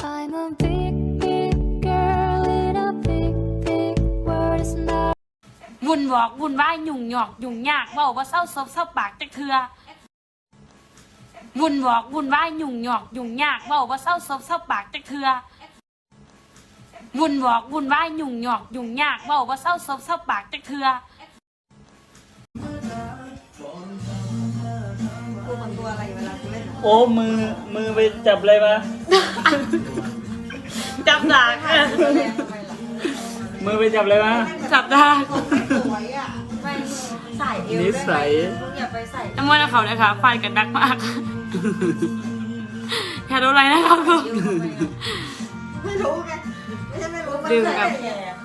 I'm a big, big girl in a big, big world. It's not วุ่นวอกวุ่นวายยุ่งหยอกยุ่งยากเว้าว่าเศร้าซบเศร้าปากจักเทือวุ่นวอกวุ่นวายยุ่งหยอกยุ่งยากเว้าว่าเศร้าซบเศร้าปากจักเทือวุ่นวอกวุ่นวายยุ่งหยอกยุ่งยากเว้าว่าเศร้าซบเศร้าปากจักเทือกูเหมือนตัวอะไรเวลากูเล่นโอ้มือมือไปจับอะไรมา จับดากตัวแรงทำไมล่ะมือไปจับอะไรมาจับดากสวยอะไม่ใส่เอวนิได้สัยมึงอย่าไปใส่น้ำมันเขาเลยค่ะฟาดกันดักมากอย่าโดนอะไรนะครับไม่รู้ไงไม่ใช่ไม่รู้มันดื่มใส่กับแต่แขน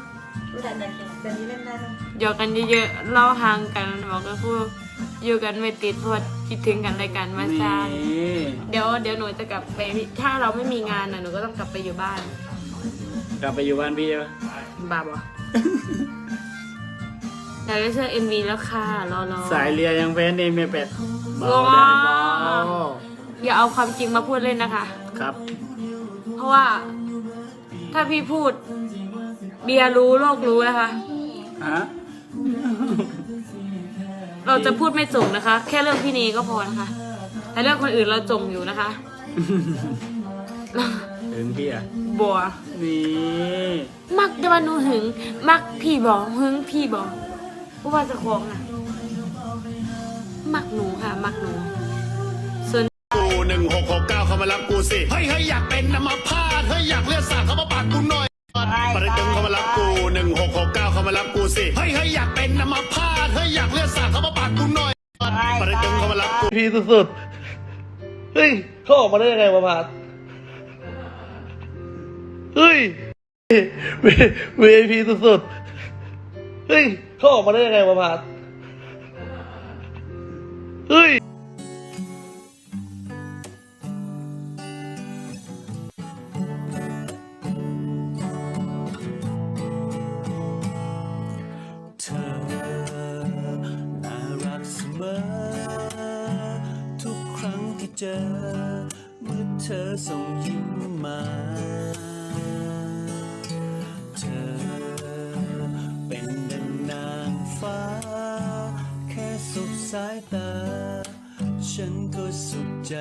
กูใส่แต่แขนแต่นี้เล่นได้ไหมหยอกกันเยอะๆเล่าห่างกันบอกก็คื ออยู่กันไม่ติดเพราะว่าคิดถึงกันและกันมานี่ซานเดี๋ยวเดี๋ยวหนูจะกลับไปถ้าเราไม่มีงานน่ะหนูก็ต้องกลับไปอยู่บ้านกลับไปอยู่บ้านพี่ใช่ปะบ้าบอแต่ได้เสื้อเอ็นวีแล้วค่ะรอรอ สายเรียยังแพ้เนมเมเป็ดเบาว้าได้เบาอย่าเอาความจริงมาพูดเล่นนะคะ ครับ เพราะว่าถ้าพี่พูด เบียร์รู้โลกรู้นะคะ ฮะ เราจะพูดไม่จงนะคะ แค่เรื่องพี่เนก็พอนะคะแต่เรื่องคนอื่นเราจงอยู่นะคะถึงพี่อะบัวนี่มักจะมาหนูหึง มักพี่บอกหึงพี่บอกผู้ว่าจะคล้องอะ มักหนูค่ะ มักหนูส่วนกูหนึ่งหกหกเก้าเข้ามารับกูสิเฮ้ยเฮ้ยอยากเป็นน้ำมาพาดเฮ้ยอยากเลือดสาดเข้ามาปาดกูหน่อยปริตึงเข้ามารับกูหนึ่งหกหกเก้าเข้ามารับกูสิเฮ้ยเฮ้ยอยากเป็นน้ำมาพาดเฮ้ย พีสุดๆ เฮ้ยเขาออกมาได้ยังไงวะพาร์ทเฮ้ย VIP สุดๆ เฮ้ยเขาออกมาได้ยังไงวะพาร์ทเฮ้ยเธอน่ารักเสมอ เจอ เมื่อเธอส่งยิ้มมา เธอเป็นดังนางฟ้า แค่สบสายตา ฉันก็สุขใจ